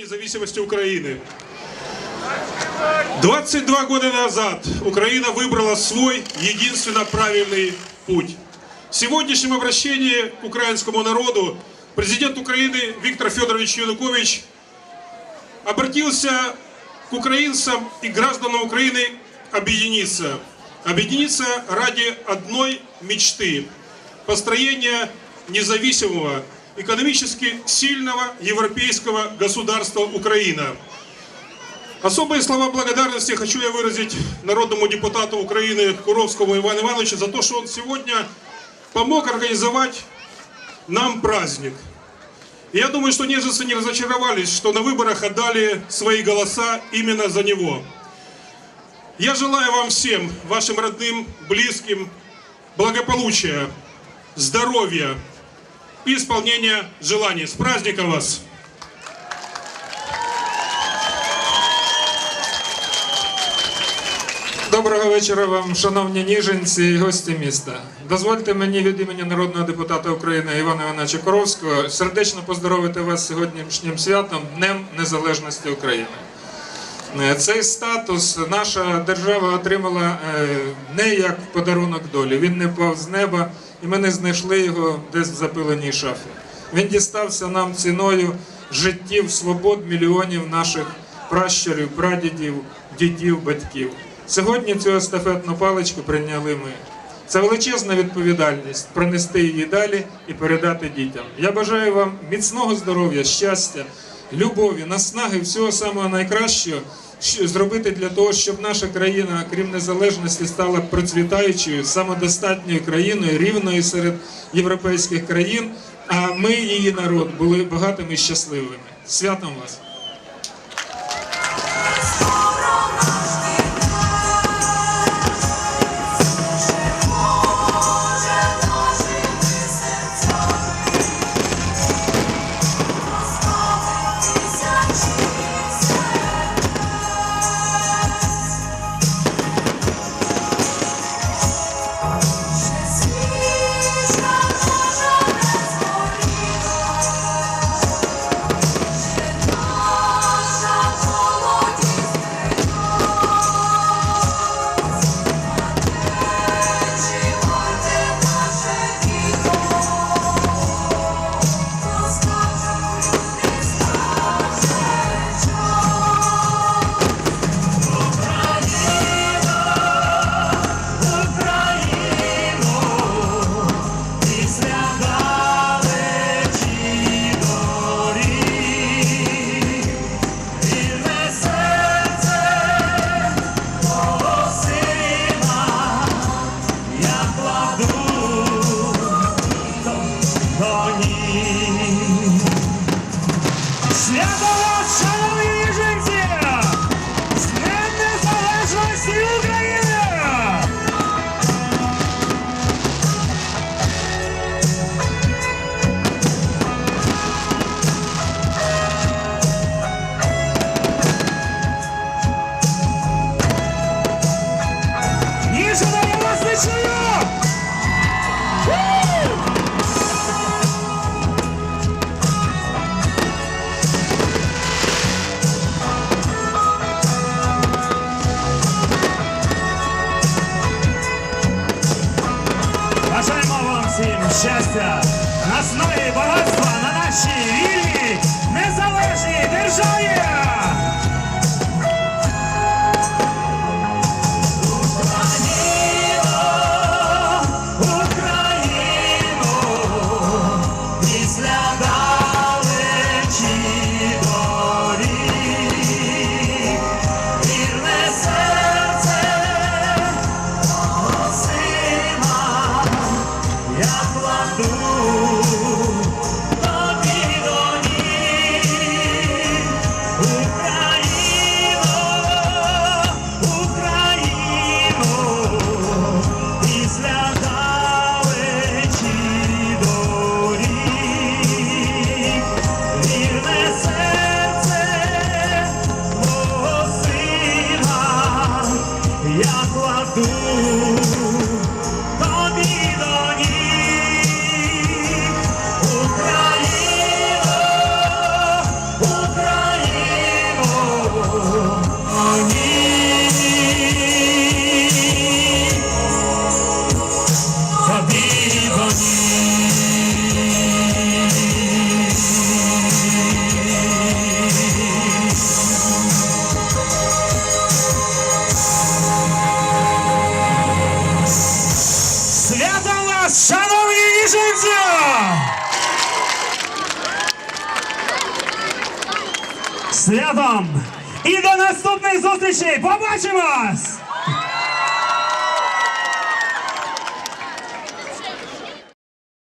независимости Украины. 22 года назад Украина выбрала свой единственно правильный путь. В сегодняшнем обращении к украинскому народу президент Украины Виктор Федорович Янукович обратился к украинцам и гражданам Украины объединиться. Объединиться ради одной мечты – построения независимого, экономически сильного европейского государства Украина. Особые слова благодарности хочу я выразить народному депутату Украины Куровскому Ивану Ивановичу за то, что он сегодня помог организовать нам праздник. И я думаю, что неженцы не разочаровались, что на выборах отдали свои голоса именно за него. Я желаю вам всем, вашим родным, близким, благополучия, здоровья и исполнения желаний. С праздником вас! Доброго вечора вам, шановні ніженці і гості міста. Дозвольте мені від імені народного депутата України Івана Івановича Коровського сердечно поздоровити вас сьогоднішнім святом Днем Незалежності України. Е, Цей статус наша держава отримала е, не як подарунок долі. Він не впав з неба, і ми не знайшли його десь в запиленій шафі. Він дістався нам ціною життів, свобод мільйонів наших пращурів, прадідів, дідів, батьків. Сьогодні цю естафетну паличку прийняли ми. Це величезна відповідальність пронести її далі і передати дітям. Я бажаю вам міцного здоров'я, щастя, любові, наснаги, всього самого найкращого зробити для того, щоб наша країна, крім незалежності, стала процвітаючою, самодостатньою країною, рівною серед європейських країн. А ми, її народ, були багатими і щасливими. Святом вас! Свято всім щастя, наснаги, багатства на нашій вільній, незалежній державі! Святом! І до наступних зустрічей! Побачимось!